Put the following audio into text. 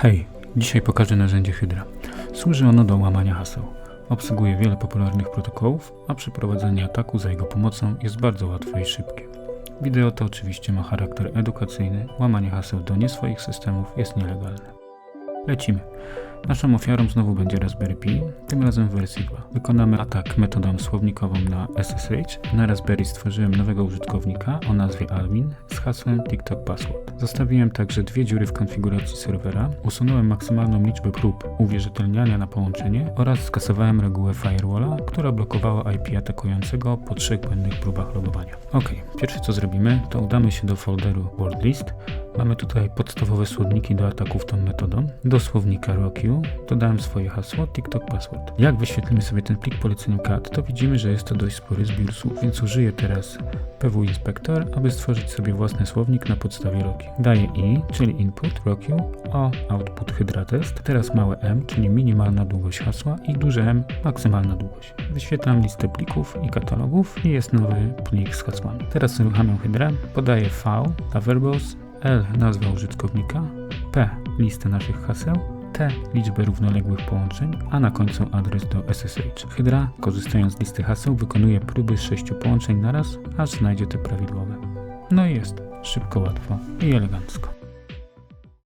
Hej, dzisiaj pokażę narzędzie Hydra. Służy ono do łamania haseł. Obsługuje wiele popularnych protokołów, a przeprowadzenie ataku za jego pomocą jest bardzo łatwe i szybkie. Wideo to oczywiście ma charakter edukacyjny, łamanie haseł do nie swoich systemów jest nielegalne. Lecimy. Naszą ofiarą znowu będzie Raspberry Pi, tym razem w wersji 2. Wykonamy atak metodą słownikową na SSH. Na Raspberry stworzyłem nowego użytkownika o nazwie admin z hasłem TikTok Password. Zostawiłem także dwie dziury w konfiguracji serwera, usunąłem maksymalną liczbę prób uwierzytelniania na połączenie oraz skasowałem regułę firewalla, która blokowała IP atakującego po trzech błędnych próbach logowania. Ok, pierwsze co zrobimy, to udamy się do folderu WordList. Mamy tutaj podstawowe słowniki do ataków tą metodą. Do słownika Dodałem swoje hasło TikTok Password. Jak wyświetlimy sobie ten plik poleceniem CAD, to widzimy, że jest to dość spory zbiór słów, więc użyję teraz PW Inspector, aby stworzyć sobie własny słownik na podstawie ROQ. Daję i, czyli input ROQ, o output Hydra Test, teraz małe m, czyli minimalna długość hasła i duże M, maksymalna długość. Wyświetlam listę plików i katalogów i jest nowy plik z hasłami. Teraz uruchamiam Hydrę, podaję V dla verbose, L nazwa użytkownika, P listę naszych haseł, T liczbę równoległych połączeń, a na końcu adres do SSH. Hydra, korzystając z listy haseł, wykonuje próby z sześciu połączeń naraz, aż znajdzie te prawidłowe. No i jest. Szybko, łatwo i elegancko.